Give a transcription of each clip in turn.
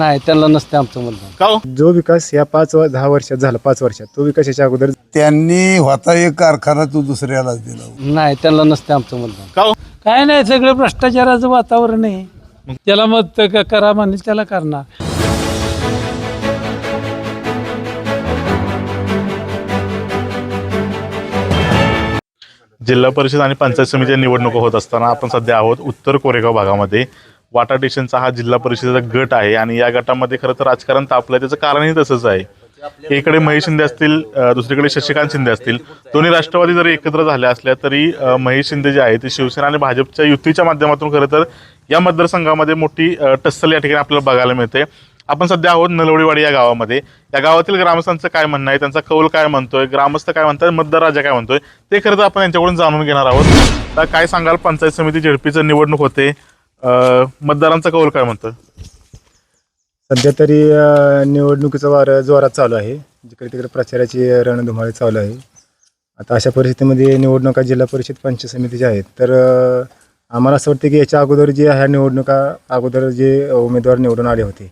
नाही त्यांना नसते आमचं मतदान. का हो? जो विकास या पाच व- दहा वर्षात झाला पाच वर्षात तो विकास याच्या अगोदर त्यांनी होता एक कारखाना तो दुसऱ्यालाच दिला. नाही त्यांना नसते आमचं मतदान. का हो? काय नाही सगळं भ्रष्टाचाराचं वातावरण आहे. त्याला मत क- करा म्हणजे त्याला करणार. जिल्हा परिषद आणि पंचायत समितीच्या निवडणुका होत असताना आपण सध्या आहोत उत्तर कोरेगाव भागामध्ये. वाटाडेशनचा हा जिल्हा परिषदेचा गट आहे आणि या गटामध्ये खरं तर राजकारण तापलंय त्याचं कारणही तसंच आहे. एकडे महेश शिंदे असतील दुसरीकडे शशिकांत शिंदे असतील. दोन्ही राष्ट्रवादी जरी एकत्र झाल्या असल्या तरी महेश शिंदे जे आहे ते शिवसेना आणि भाजपच्या युतीच्या माध्यमातून खरं तर या मतदारसंघामध्ये मोठी टस्सल या ठिकाणी आपल्याला बघायला मिळते. आपण सध्या आहोत नलवडीवाडी या गावामध्ये. या गावातील ग्रामस्थांचं काय म्हणणं आहे? त्यांचा कौल काय म्हणतोय? ग्रामस्थ काय म्हणतात मतदार राजा काय म्हणतोय? ते खरं तर आपण यांच्याकडून जाणून घेणार आहोत. तर काय सांगाल? पंचायत समिती झेडपीचं निवडणूक होते. अं, मतदारांचा कौल काय म्हणतोय सध्या तरी अ, निवडणुकीचं वारं जोरात चालू आहे. जिकडे तिकडे प्रचाराची रणधुमाळी चालू आहे. आता अशा परिस्थितीमध्ये निवडणुका जिल्हा परिषद पंचायत समितीच्या आहेत. तर अ, आम्हाला असं वाटतं की याच्या अगोदर जे ह्या निवडणुका अगोदर जे उमेदवार निवडून आले होते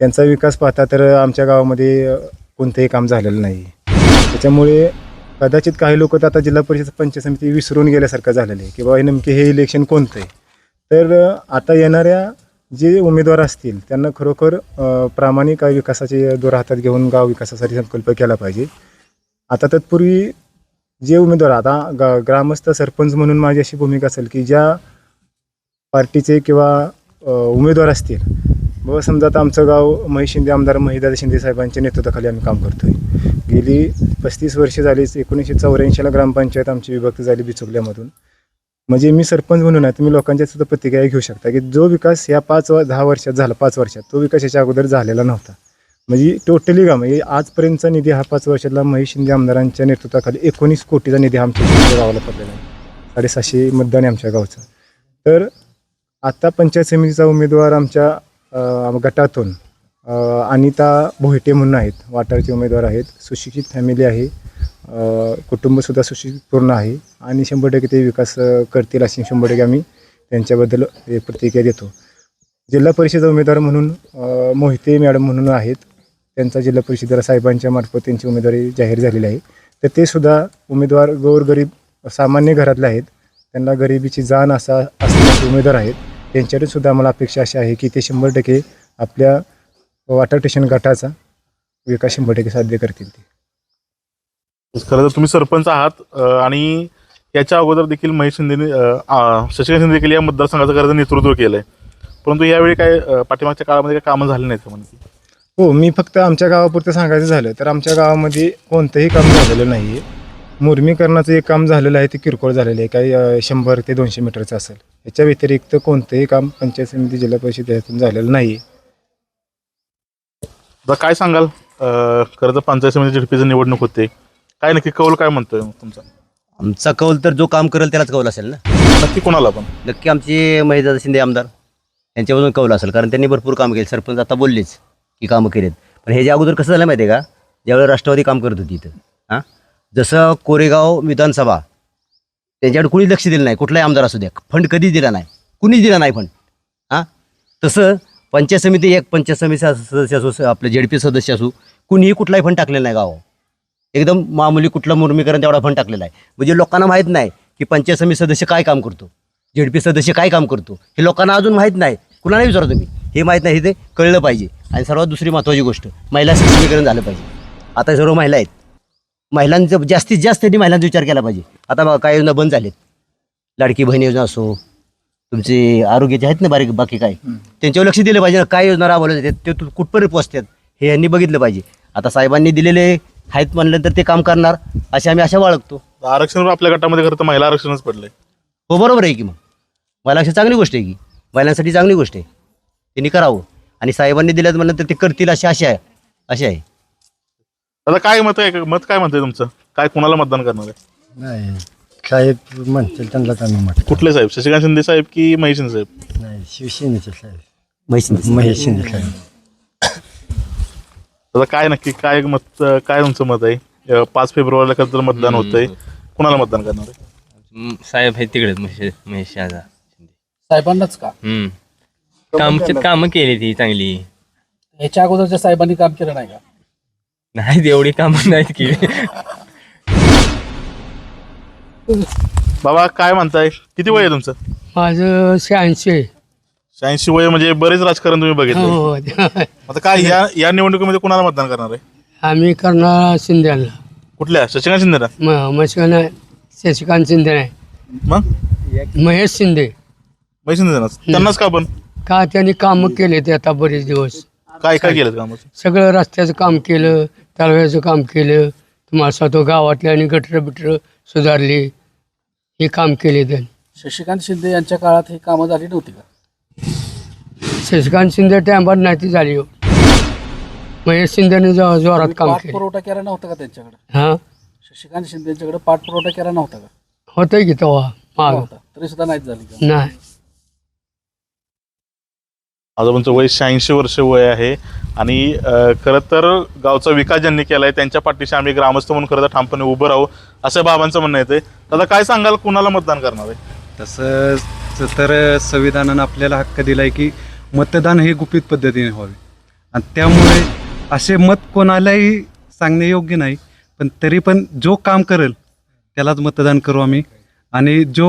त्यांचा विकास पाहता तर आमच्या गावामध्ये अ, कोणतंही काम झालेलं नाही. त्याच्यामुळे कदाचित काही लोक तर आता जिल्हा परिषद पंचायत समिती विसरून गेल्यासारखं झालेलं आहे की बाबा हे नेमके हे इलेक्शन कोणतं आहे? तर आता येणाऱ्या जे उमेदवार असतील त्यांना खरोखर प्रामाणिक विकासाचे दोर हातात घेऊन गाव विकासासाठी संकल्प केला पाहिजे. आता तत्पूर्वी जे उमेदवार आता ग ग्रामस्थ सरपंच म्हणून माझी अशी भूमिका असेल की ज्या पार्टीचे किंवा उमेदवार असतील. बाबा समजा आता आमचं गाव महेश शिंदे आमदार महिदादा शिंदे साहेबांच्या नेतृत्वाखाली आम्ही काम करतो आहे गेली पस्तीस वर्षे झाली एकोणीसशे चौऱ्याऐंशीला ग्रामपंचायत आमची विभक्त झाली बिचुकल्यामधून म्हणजे मी सरपंच म्हणून आहे तुम्ही लोकांच्या सुद्धा प्रतिक्रिया घेऊ शकता की जो विकास या पाच व दहा वर्षात झाला पाच वर्षात तो विकास याच्या अगोदर झालेला नव्हता. म्हणजे टोटली गाव म्हणजे आजपर्यंतचा निधी हा पाच वर्षातला महेश शिंदे आमदारांच्या नेतृत्वाखाली एकोणीस कोटीचा निधी आमच्या गावाला पडलेला आहे. साडेसहाशे मतदान आहे आमच्या गावचं. तर आत्ता पंचायत समितीचा उमेदवार आमच्या गटातून अनिता भोयटे म्हणून आहेत वाटारचे उमेदवार आहेत सुशिक्षित फॅमिली आहे कुटुंबसुद्धा सुशिक्षितपूर्ण आहे आणि शंभर टक्के ते विकास करतील अशी शंभर टक्के आम्ही त्यांच्याबद्दल हे प्रतिक्रिया देतो. जिल्हा परिषद उमेदवार म्हणून मोहिते मॅडम म्हणून आहेत. त्यांचा जिल्हा परिषदेला साहेबांच्या मार्फत त्यांची उमेदवारी जाहीर झालेली आहे. तर ते सुद्धा उमेदवार गोरगरीब सामान्य घरातले आहेत. त्यांना गरिबीची जाण असा असणारे उमेदवार आहेत. त्यांच्याकडे सुद्धा आम्हाला अपेक्षा अशी आहे की ते शंभर टक्के आपल्या वाटर स्टेशन गटाचा विकास शंभर टक्के साध्य करतील ते. खरं तर तुम्ही सरपंच आहात आणि याच्या अगोदर देखील महेश शिंदेने शशिकांत शिंदे देखील या मतदारसंघाचं खरं नेतृत्व केलंय. परंतु यावेळी काय पाठीमागच्या काळामध्ये काय कामं झाली नाहीत म्हणजे हो मी फक्त आमच्या गावापुरतं सांगायचं झालं तर आमच्या गावामध्ये कोणतंही काम झालेलं नाही आहे मुर्मीकरणाचं एक काम झालेलं आहे ते किरकोळ झालेलं आहे. काही शंभर ते दोनशे मीटरचं असेल. याच्या व्यतिरिक्त कोणतंही काम पंचायत समिती जिल्हा परिषद यातून झालेलं नाही आहे काय सांगाल? खरं तर पंचायत समिती झेडपीचं निवडणूक होते. काय नक्की कौल काय म्हणतोय मग तुमचा? आमचा कौल तर जो काम करेल त्यालाच कौल असेल ना. नक्की कोणाला पण? नक्की आमचे महिदादा शिंदे आमदार यांच्यामधून कौल असेल. कारण त्यांनी भरपूर काम केले. सरपंच आता बोललेच की कामं केलेत. पण हे ज्या अगोदर कसं झालं माहिती आहे का? ज्यावेळेला राष्ट्रवादी काम करत होती इथं हां? जसं कोरेगाव विधानसभा त्यांच्याकडे कुणीच लक्ष दिलं नाही. कुठलाही आमदार असू द्या. फंड कधीच दिला नाही. कुणीच दिला नाही फंड हां? तसं पंचायत समिती एक पंचायत समिती सदस्य असो आपले जेडपी सदस्य असू कुणीही कुठलाही फंड टाकलेला नाही गावावर. एकदम मामूली कुठलं मुर्मीकरण तेवढा फंड टाकलेला आहे. म्हणजे लोकांना माहीत नाही की पंचायत समिती सदस्य काय काम करतो. झेडपी सदस्य काय काम करतो. हे लोकांना अजून माहीत नाही. कुणाला विचारा तुम्ही. हे माहीत नाही हे ते कळलं पाहिजे. आणि सर्वात दुसरी महत्त्वाची गोष्ट महिला सक्षमीकरण झालं पाहिजे. आता सर्व महिला आहेत. महिलांचं जास्तीत जास्त त्यांनी महिलांचा विचार केला पाहिजे. आता बघा काही योजना बंद झालेत. लाडकी बहीण योजना असो तुमचे आरोग्याचे आहेत ना बारीक बाकी काय त्यांच्यावर लक्ष दिलं पाहिजे. ना काय योजना राबवल्या जातात ते कुठपर्यंत पोचतात हे यांनी बघितलं पाहिजे. आता साहेबांनी दिलेले आहेत म्हणलं तर ते काम करणार असे आम्ही आशा बाळगतो. आरक्षण आपल्या गटामध्ये खरं तर महिला आरक्षणच पडलंय. हो बरोबर आहे की मग. मला अशी चांगली गोष्ट आहे की. महिलांसाठी चांगली गोष्ट आहे. त्यांनी करावं. आणि साहेबांनी दिल्यात म्हणलं तर ते करतील अशी आशा आहे. अशी आहे. आता काय मत आहे? मत काय म्हणतंय तुमचं? काय कोणाला मतदान करणार आहे? नाही साहेब म्हणतील त्यांनाच आम्ही म्हटलं कुठले साहेब? शशिकांत शिंदे साहेब की महेश शिंदे साहेब? नाही शिवसेनेचे साहेब. म्हैसूर महेश शिंदे साहेब. आता काय नक्की काय मत काय तुमचं मत आहे? अं, पाच फेब्रुवारीला खरं तर मतदान होतंय. कुणाला मतदान करणार आहे? म- साहेब आहेत तिकडेच महेश महेश साहेबांनाच का? हम्म. काम कामं केली. ती चांगली. ह्याच्या अगोदरच्या साहेबांनी काम केलं नाही का? नाही एवढी कामं नाहीत केली. बाबा काय म्हणताय? किती वय आहे तुमचं? माझं शहाऐंशी आहे. शहाऐंशी वय म्हणजे बरेच राजकारण तुम्ही बघितलं. हो आता काय या या निवडणुकीमध्ये कुणाला मतदान करणार आहे? आम्ही करणार शिंद्याला कुठल्या? शशिकांत शिंदेला? म मशिकांना शशिकांत शिंदे नाही. मग? महेश शिंदे. महेश शिंदेनाच त्यांनाच का पण? का त्यांनी कामं केले ते आता बरेच दिवस. काय काय केलं काम? सगळं रस्त्याचं काम केलं तळव्याचं काम केलं. तुम्हाला सांगतो गावातले आणि गटर बिटर सुधारली. हे काम केले त्यांनी. शशिकांत शिंदे यांच्या काळात ही कामं झाली नव्हती का? शशिकांत शिंदे टायमात नाही ती झाली हो. महेश शिंदेने जो- जोरात काम केलं. पाठपुरवठा केला नव्हता का त्यांच्याकडे? हां? शशिकांत शिंदे यांच्याकडे पाठपुरवठा केला नव्हता का? होतंय की तेव्हा? माग. नव्हता. तरी सुद्धा नाहीच झाली का? नाही. आजोबांचं वय शहाऐंशी वर्ष वय आहे. आणि अं, खरं तर गावचा विकास ज्यांनी केलाय त्यांच्या पाठीशी आम्ही ग्रामस्थ म्हणून खरं तर ठामपणे उभं राहू असं बाबांचं म्हणणं येते दादा काय सांगाल? कुणाला मतदान करणार आहे? तसं तर संविधानानं आपल्याला हक्क दिलाय की मतदान हे गुपित पद्धतीने व्हावे. आणि त्यामुळे असे मत कोणालाही सांगणे योग्य नाही पण तरी पण जो काम करेल त्यालाच मतदान करू आम्ही. आणि जो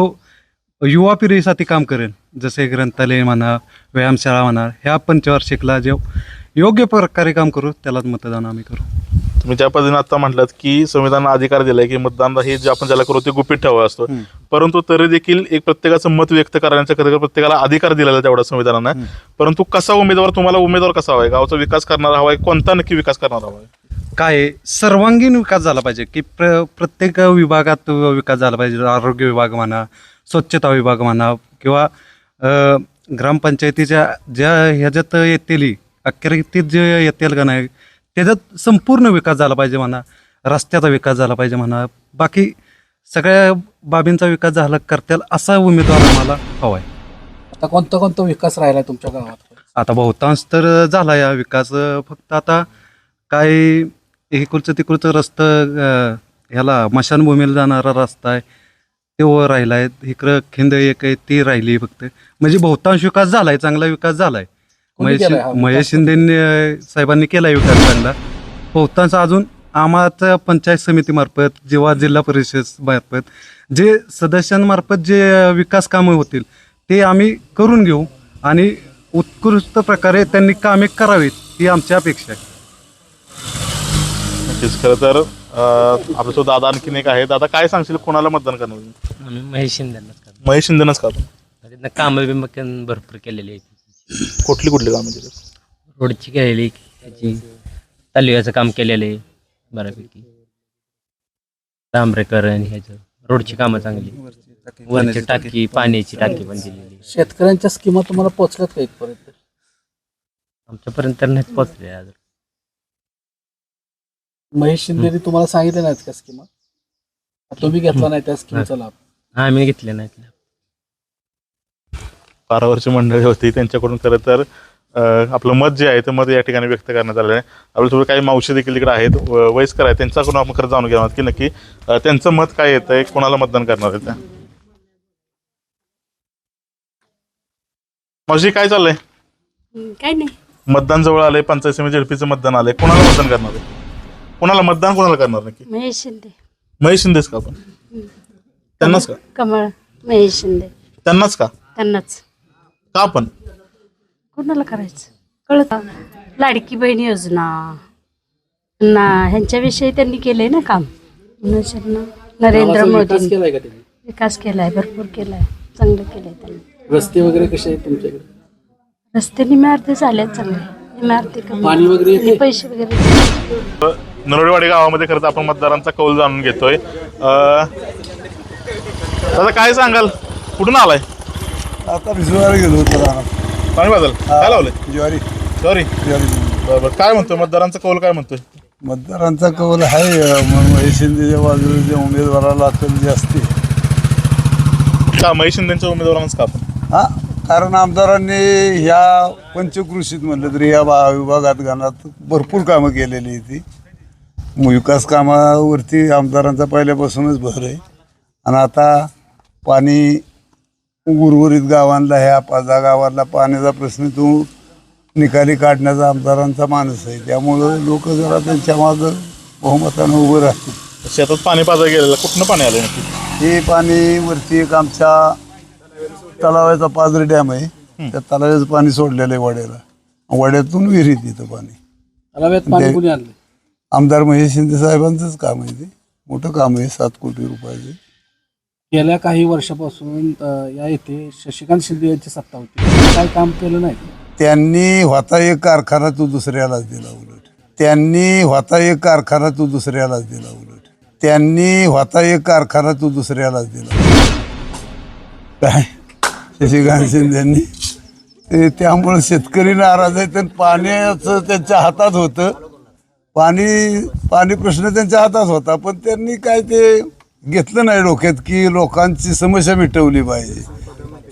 युवा पिढीसाठी काम करेल जसे ग्रंथालय म्हणा व्यायामशाळा म्हणा ह्या पंचवार्षिकला जे योग्य प्रकारे काम करू त्यालाच मतदान आम्ही करू. तुम्ही ज्या पद्धतीने आता म्हटलात की संविधानानं अधिकार दिलाय की मतदान हे जे आपण ज्याला करू ते गुपित ठेवा असतो. परंतु तरी देखील एक प्रत्येकाचं मत व्यक्त करण्याचा कधी प्रत्येकाला अधिकार दिलेला आहे तेवढा संविधानानं. परंतु कसा उमेदवार तुम्हाला उमेदवार कसा हवाय? गावचा विकास करणारा हवाय कोणता नक्की विकास करणारा हवाय? काय सर्वांगीण विकास झाला पाहिजे की प्र प्रत्येक विभागात विकास झाला पाहिजे. आरोग्य विभाग म्हणा स्वच्छता विभाग म्हणा किंवा ग्रामपंचायतीच्या ज्या ह्याच्यात येतील अखेरीत जे येतील का नाही त्याच्यात संपूर्ण विकास झाला पाहिजे म्हणा रस्त्याचा विकास झाला पाहिजे म्हणा बाकी सगळ्या बाबींचा विकास झाला करतील असा उमेदवार आम्हाला हवा आहे आता कोणता कोणता विकास राहिला तुमच्या गावात? आता बहुतांश तर झाला या विकास फक्त आता काय इकडचं तिकडचं रस्तं अं, ह्याला मशानभूमीला जाणारा रस्ता आहे तो राहिला आहे इकडं खिंद एक आहे ती राहिली फक्त. म्हणजे बहुतांश विकास झालाय चांगला विकास झालाय. कोणी महेश केलाय हा विकास? महेश शिंदेनी अं, साहेबांनी केलाय विकास चांगला बहुतांश अजून आम्हाला पंचायत समितीमार्फत जेव्हा जिल्हा परिषद मार्फत जे सदस्यांमार्फत जे अं, विकास कामं होतील ते आम्ही करून घेऊ आणि उत्कृष्ट प्रकारे त्यांनी कामे करावीत ही आमची अपेक्षा आहे. नक्कीच. खरं तर अं, आपल्यासोबत दादा आणखीन एक आहे. दादा काय सांगशील? कोणाला मतदान करणार? आम्ही महेश शिंदेनाच करतो महेश शिंदेनच का आपण? त्यांना कामं बिमं भरपूर केलेली आहेत. कुठली कुठली कामं केली? रोडची केलेली ह्याची तालुक्याचं काम केलेलं आहे बऱ्यापैकी. तांबरेकर आणि ह्याचं रोडची कामं चांगली. वरची टाकी पाण्याची टाकी पण दिलेली. शेतकऱ्यांच्या स्कीमा तुम्हाला पोहोचल्यात का इथपर्यंत? आमच्यापर्यंत तर नाहीच पोचले अजून. महेश शिंदेनी तुम्हाला सांगितलं नाहीत का स्कीमा? तुम्ही घेतला नाही त्या स्कीमचा लाभ. आम्ही घेतले नाहीत. बारावरची मंडळी होती. त्यांच्याकडून खरं तर आपलं मत जे आहे ते मत या ठिकाणी व्यक्त करण्यात आलेलं आहे. आपल्यासोबत काही मावशी देखील तिकडे आहेत वयस्कर आहेत. त्यांच्याकडून आपण खरं जाणून घेणार की नक्की त्यांचं मत काय येतं आहे कोणाला मतदान करणार आहे त्या? मावशी काय चाललंय? काय नाही. मतदान जवळ आलंय पंचायत समिती झडपीचं मतदान आलंय. कोणाला मतदान करणार आहे? कोणाला मतदान कोणाला करणार नक्की? महेश शिंदे. महेश शिंदेच का आपण? त्यांनाच का? कमळ महेश शिंदे. त्यांनाच का? त्यांनाच. का आपण कोणाला करायचं? कळत लाडकी बहीण योजना. ना ह्यांच्याविषयी त्यांनी केलंय ना काम. म्हणून त्यांना नरेंद्र मोदी केलाय का त्यांनी? विकास केलाय भरपूर केलाय. चांगलं केलंय त्यांनी. रस्ते वगैरे कसे आहेत तुमच्याकडे? रस्ते निम्यार्थी झाले चांगले. निम्यार्थी कमी. पाणी वगैरे येते? पैसे वगैरे नरोडेवाडी गावामध्ये खरं तर आपण मतदारांचा कौल जाणून घेतोय. अं, दादा काय सांगाल? कुठून आलाय? आता भिजवायला गेलो होतो रानात. पाणी बादल काय लावलंय? ज्वारी. सॉरी ज्वारी बरोबर काय म्हणतोय? मतदारांचा कौल काय म्हणतोय? मतदारांचा कौल आहे महेश शिंदेच्या बाजूला जे उमेदवाराला कल जास्ती का महेश शिंदेच्या उमेदवारांच का आपण? हा कारण आमदारांनी ह्या पंचकृषीत म्हणलं तरी या बा विभागात गाण्यात भरपूर कामं केलेली आहे ती मग विकास कामावरती आमदारांचा पहिल्यापासूनच भर आहे. आणि आता पाणी उर्वरित गावांना ह्या पाच गावातला पाण्याचा प्रश्न तो निकाली काढण्याचा आमदारांचा मानस आहे. त्यामुळं लोक जरा त्यांच्या मागं बहुमतानं उभं राहतील. शेतात पाणी पाजायला गेलेलं कुठनं पाणी आलं नक्की? हे पाणी वरती एक आमच्या तलावाचा पाजरी डॅम आहे. त्या तलावाचं पाणी सोडलेलं आहे वड्याला. वड्यातून विहिरीत येतं पाणी. तलाव्यात पाणी कुणी आणलं आमदार महेश शिंदे साहेबांचंच काम आहे ते. मोठं काम आहे सात कोटी रुपयाचे. गेल्या काही वर्षापासून या येथे शशिकांत शिंदे यांची सत्ता होती. काय काम केलं नाही? त्यांनी होता एक कारखाना तू दुसऱ्यालाच दिला उलट. त्यांनी होता एक कारखाना तू दुसऱ्यालाच दिला उलट. त्यांनी होता एक कारखाना तू दुसऱ्यालाच दिला. काय? शशिकांत शिंदेनी? ते त्यामुळं शेतकरी नाराज आहे तर पाण्याचं त्यांच्या हातात होतं. पाणी पाणी प्रश्न त्यांच्या हातात होता पण त्यांनी काय ते घेतलं नाही डोक्यात की लोकांची समस्या मिटवली पाहिजे.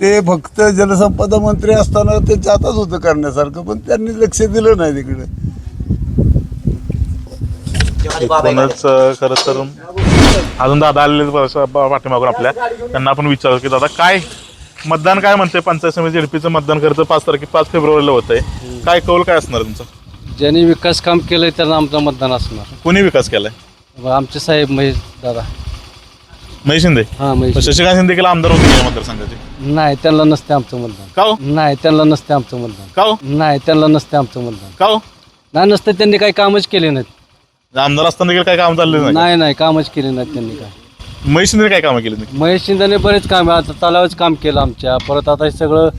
ते फक्त जलसंपदा मंत्री असताना त्यांच्या हातात होतं करण्यासारखं पण त्यांनी लक्ष दिलं नाही तिकडे. एकूणच खरं तर अजून दादा आलेले पाठीमागून आपल्या. त्यांना आपण विचारू की दादा काय मतदान काय म्हणते पंचायत समिती झेडपीचं मतदान करतं पाच तारखे पाच फेब्रुवारीला होतंय. काय कौल काय असणार तुमचं? ज्यांनी विकास काम केलंय त्यांना आमचं मतदान असणार. कोणी विकास केलाय? आमचे साहेब महेश दादा. महेश शिंदे? हां शशिकांत शिंदे. केला आमदार होते या मतदारसंघाचे. नाही त्यांना नसते आमचं मतदान. का हो? नाही त्यांना नसते आमचं मतदान. का हो? नाही त्यांना नसते आमचं मतदान. का हो? नाही नसते त्यांनी काही कामच केले नाहीत. आमदार असताना देखील काय काम चाललं नाही नाही नाही कामच केले नाहीत त्यांनी काय महेश शिंदे काय कामं केली नाही महेश शिंदेने बरेच काम आता तलावाचं काम केलं आमच्या. परत आता हे सगळं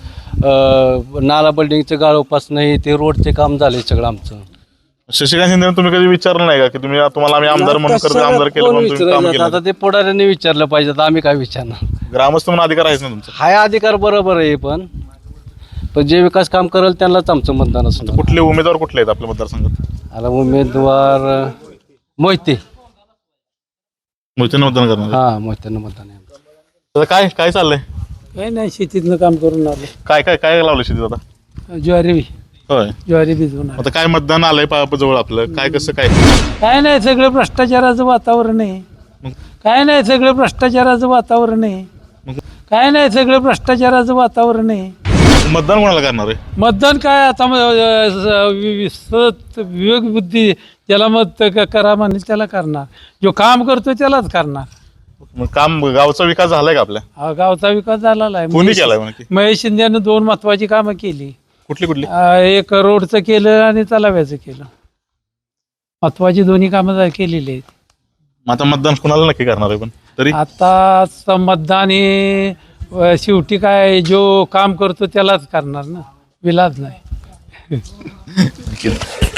अं, नाला बिल्डिंगचं गाळ उपासणं हे ते रोडचे काम झाले सगळं आमचं. शशिकांत शिंदे तुम्ही कधी विचारलं नाही का की तुम्ही तुम्हाला आम्ही आमदार म्हणून करतो आमदार केलं कोण म्हणून तुम्ही काम विचारायचं? केलं? आता ते पुढाऱ्यांनी विचारलं पाहिजे आता आम्ही काय विचारणार? ग्रामस्थ म्हणून अधिकार आहेच ना तुमचा? हाय अधिकार बरोबर आहे पण पण जे विकास काम करेल त्यांनाच आमचं मतदान असणार. कुठले उमेदवार कुठले आहेत आपल्या मतदारसंघात? आता उमेदवार अं, मोहिते. मोहिते मतदान करणार? हा मोहित्यांना मतदान आहे आमचं. आता काय काय चाललंय? काही नाही शेतीतनं काम करून आलं. काय काय काय लावलं शेतीत आता? ज्वारी. होय. ज्वारी भिजवून आता काय मतदान आलंय पा- जवळ आपलं. काय कसं काय? काय नाही सगळं भ्रष्टाचाराचं वातावरण आहे. मग? काय नाही सगळं भ्रष्टाचाराचं वातावरण आहे. मग? काय नाही सगळं भ्रष्टाचाराचं वातावरण आहे. मतदान कोणाला करणार आहे? मतदान काय आता म- अ, स- वि- वि- सत विवेक बुद्धी ज्याला मत क- करा म्हणे त्याला करणार. जो काम करतो त्यालाच करणार. मग काम गावचा विकास झालाय का आपल्या? हा गावचा विकास झालेला आहे. कोणी महेश- केलाय की? महेश शिंदेनं दोन महत्वाची कामं केली. कुठली कुठली? अ, एक रोडचं केलं आणि तलाव्याचं केलं. महत्वाची दोन्ही कामं जा- केलेली आहेत. मग आता मतदान कोणाला नक्की करणार आहे पण? तरी? आता मतदान हे अ, शेवटी काय जो काम करतो त्यालाच करणार ना. विलाज नाही.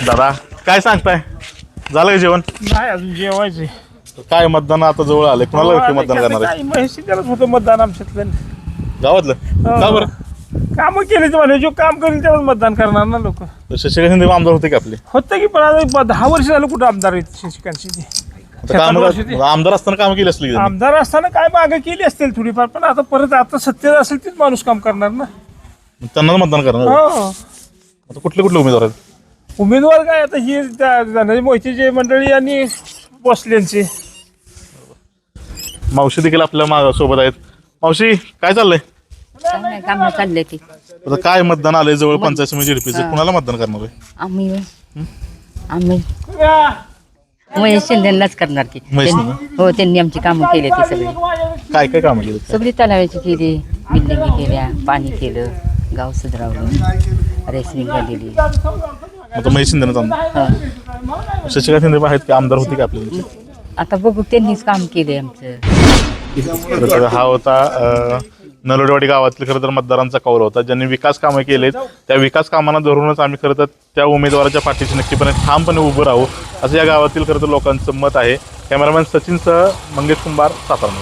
दादा काय सांगताय? झालं का जेवण? नाही अजून जेवायचे काय मतदान आता जवळ आलंय? कोणाला नक्की मतदान करणार आहे? महेश होतं मतदान आमच्यातलं. गावातलं? का बरं? कामं केली म्हणे. जो काम करेल त्यालाच मतदान करणार ना लोक. शशिकांत शिंदे आमदार होते का आपले? होतं की पण आता ब- दहा वर्ष झालं कुठं आमदार आहेत शशिकांत शिंदे आता कामं- आमदार असताना काम केली असली आमदार असताना काय मागं केली असतील थोडीफार पण आता परत आता सत्तेत असेल तीच माणूस काम करणार ना. त्यांना मतदान करणार. हो. आता कुठले कुठले उमेदवार आहेत? उमेदवार काय आता ही त्या धनाजी मोहितेची मंडळी आणि भोसलेंची मावशी देखील आपल्या मा- सोबत आहेत. मावशी काय चाललंय? काम चालले ते. आता काय मतदान आलंय जवळ पंचायत समिती झेडपीचं कुणाला मतदान करणार आहे? आम्ही. आम्ही. महेश शिंदेनाच करणार की. महेश त्यांनी- हो त्यांनी आमची कामं केली ती सगळी. काय काय कामं केली? सगळी तलावाची केली बिल्डिंगी केल्या पाणी केलं गाव सुधारवलं रेसलिंग दिली आता महेश शिंदेनं आमदार शशिकांत शिंदे आहेत की आमदार होते का आपले? आता बघू त्यांनीच काम केले आमचं. तर हा होता अ, नलडवाडी गावातील खरं तर मतदारांचा कौल होता. ज्यांनी विकास कामं केलेत त्या विकास कामांना धरूनच आम्ही खरं तर त्या उमेदवाराच्या पाठीशी नक्कीपणे ठामपणे उभं राहू असं या गावातील खरं तर लोकांचं मत आहे. कॅमेरामॅन सचिनसह मंगेश कुंभार सातारा